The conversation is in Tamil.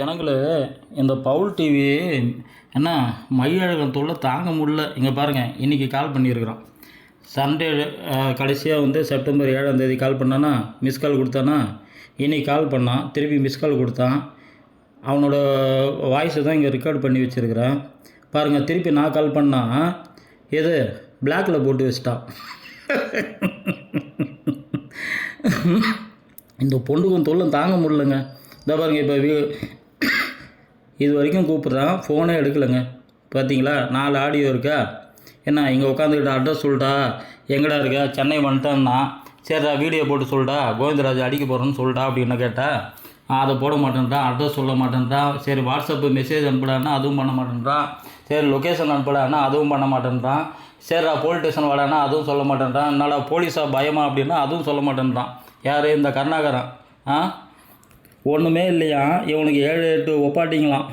ஜனங்களே இந்த பவுல் டிவி என்ன மையழகன் தொல்லை தாங்க முடியல. இங்கே பாருங்கள் இன்றைக்கி கால் பண்ணியிருக்கிறோம். சண்டே கடைசியாக வந்து செப்டம்பர் ஏழாம் தேதி கால் பண்ணானா மிஸ் கால் கொடுத்தானா? இன்றைக்கி கால் பண்ணான் திருப்பி மிஸ் கால் கொடுத்தான். அவனோட வாய்ஸை தான் இங்கே ரெக்கார்ட் பண்ணி வச்சுருக்கிறேன். பாருங்கள் திருப்பி நான் கால் பண்ணால் எது? பிளாக்ல போட்டு வச்சிட்டான் இந்த பொண்ணுக்கும் தொல்லை தாங்க முடியலங்க. இந்த பாருங்கள் இப்போ இது வரைக்கும் கூப்பிட்றான் ஃபோனே எடுக்கலைங்க. பார்த்தீங்களா நாலு ஆடியோ இருக்கா? என்ன இங்கே உட்காந்துக்கிட்ட அட்ரஸ் சொல்லிட்டா எங்கடா இருக்க? சென்னை வந்துட்டேன்னா? சரிடா வீடியோ போட்டு சொல்லிட்டா கோவிந்தராஜ் அடிக்க போகிறேன்னு சொல்லிட்டா அப்படின்னு கேட்டால் அதை போட மாட்டேன்றான் அட்ரஸ் சொல்ல மாட்டேன்றான் சரி வாட்ஸ்அப்பு மெசேஜ் அனுப்பலான்னா அதுவும் பண்ண மாட்டேன்றான் சரி லொக்கேஷன் அனுப்பலான்னா அதுவும் பண்ண மாட்டேன்றான் சரிடா போலீஸ் ஸ்டேஷன் வாடானா அதுவும் சொல்ல மாட்டேன்றான் என்னடா போலீஸா பயமா அப்படின்னா அதுவும் சொல்ல மாட்டேன்றான் யார்? இந்த கருணாகரன். ஆ? ஒன்றுமே இல்லையா? இவனுக்கு ஏழு எட்டு ஒப்பாட்டிங்களாம்.